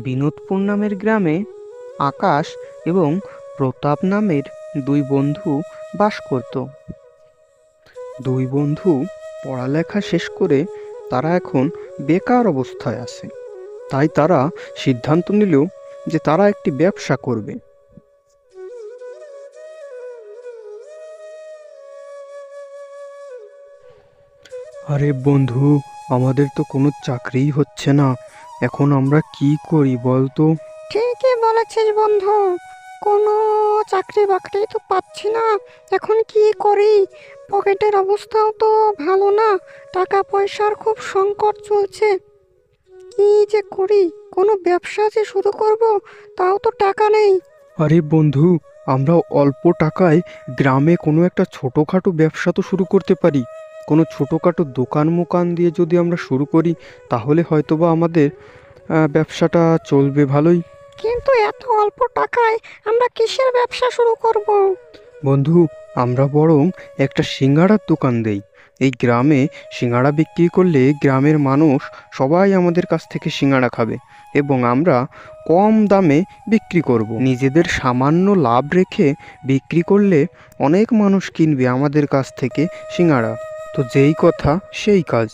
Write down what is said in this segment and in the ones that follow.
বিনোদপুর নামের গ্রামে আকাশ এবং প্রতাপ নামের দুই বন্ধু বাস করত। দুই বন্ধু পড়ালেখা শেষ করে তারা এখন বেকার অবস্থায় আছে। তাই তারা সিদ্ধান্ত নিল যে তারা একটি ব্যবসা করবে। আরে বন্ধু, আমাদের তো কোনো চাকরিই হচ্ছে না। এখন আমরা কি করি বলতো? ঠিকই বলেছিস বন্ধু। কোনো চাকরি বাকরি তো পাচ্ছি না। এখন কি করি? পকেটের অবস্থাও তো ভালো না। টাকা পয়সার খুব সংকট চলছে। কি যে করি? কোনো ব্যবসা যে শুরু করব তাও তো টাকা নেই। আরে বন্ধু আমরা অল্প টাকায় গ্রামে কোনো একটা ছোটোখাটো ব্যবসা তো শুরু করতে পারি। কোনো ছোটোখাটো দোকান মোকান দিয়ে যদি আমরা শুরু করি তাহলে হয়তোবা আমাদের ব্যবসাটা চলবে ভালোই। কিন্তু এত অল্প টাকায় আমরা কিসের ব্যবসা শুরু করব? বন্ধু আমরা বরং একটা সিঙ্গাড়ার দোকান দেই। এই গ্রামে সিঙ্গাড়া বিক্রি করলে গ্রামের মানুষ সবাই আমাদের কাছ থেকে সিঙ্গাড়া খাবে এবং আমরা কম দামে বিক্রি করব। নিজেদের সামান্য লাভ রেখে বিক্রি করলে অনেক মানুষ কিনবে আমাদের কাছ থেকে সিঙ্গাড়া তো যেই কথা, সেই কাজ।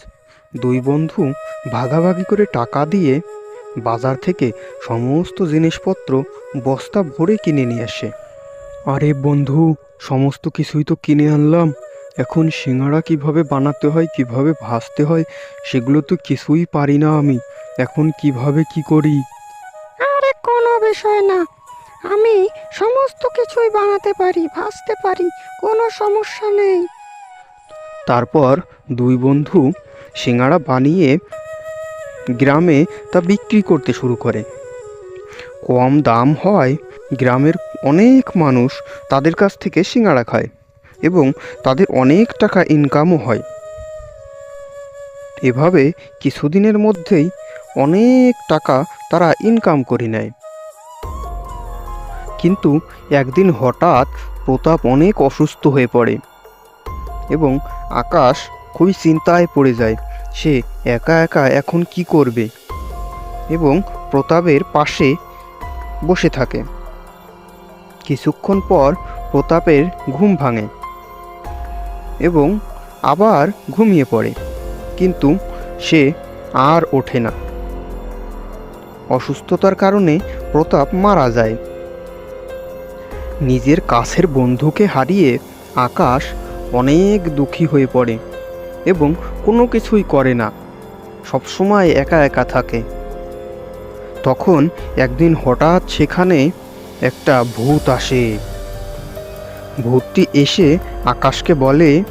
দুই বন্ধু ভাগাভাগি করে টাকা দিয়ে বাজার থেকে সমস্ত জিনিসপত্র বস্তা ভরে কিনে নিয়ে আসে। আরে বন্ধু, সমস্ত কিছুই তো কিনে আনলাম। এখন সিঙ্গাড়া কীভাবে বানাতে হয়, কীভাবে ভাজতে হয়, সেগুলো তো কিছুই পারি না আমি। এখন কীভাবে কি করি? আরে কোনো বিষয় না। আমি সমস্ত কিছুই বানাতে পারি, ভাজতে পারি, কোনো সমস্যা নেই। তারপর দুই বন্ধু সিঙ্গাড়া বানিয়ে গ্রামে তা বিক্রি করতে শুরু করে। কম দাম হয়, গ্রামের অনেক মানুষ তাদের কাছ থেকে সিঙ্গাড়া খায় এবং তাদের অনেক টাকা ইনকামও হয়। এভাবে কিছুদিনের মধ্যেই অনেক টাকা তারা ইনকাম করে নেয়। কিন্তু একদিন হঠাৎ প্রতাপ অনেক অসুস্থ হয়ে পড়ে। এবং আকাশ খুবই চিন্তায় পড়ে যায়, সে একা একা এখন কি করবে? এবং প্রতাপের পাশে বসে থাকে। কিছুক্ষণ পর প্রতাপের ঘুম ভাঙে এবং আবার ঘুমিয়ে পড়ে, কিন্তু সে আর ওঠে না। অসুস্থতার কারণে প্রতাপ মারা যায়। নিজের কাছের বন্ধুকে হারিয়ে আকাশ অনেক দুঃখী হয়ে পড়ে এবং কোনো কিছুই করে না। সবসময় একা একা থাকে। তখন একদিন হঠাৎ সেখানে একটা ভূত আসে। ভূতটি এসে আকাশকে বলে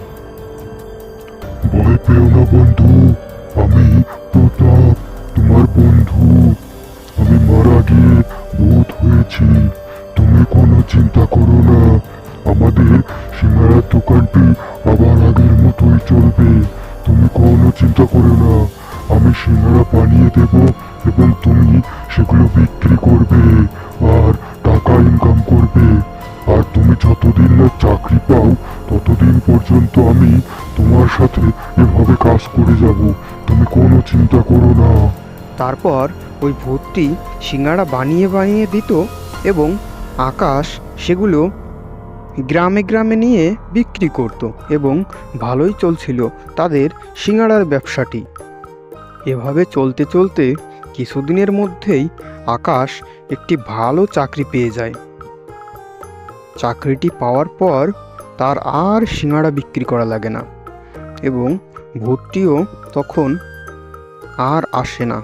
আমি তোমার সাথে এভাবে কাজ করে যাব। তুমি কোনো চিন্তা করো না। তারপর ওই ভূতটি সিঙ্গাড়া বানিয়ে বানিয়ে দিত এবং আকাশ সেগুলো গ্রামে গ্রামে নিয়ে বিক্রি করত এবং ভালোই চলছিল তাদের সিঙ্গাড়ার ব্যবসাটি। এভাবে চলতে চলতে কিছুদিনের মধ্যেই আকাশ একটি ভালো চাকরি পেয়ে যায়। চাকরিটি পাওয়ার পর তার আর সিঙাড়া বিক্রি করা লাগে না এবং ভর্তিও তখন আর আসে না।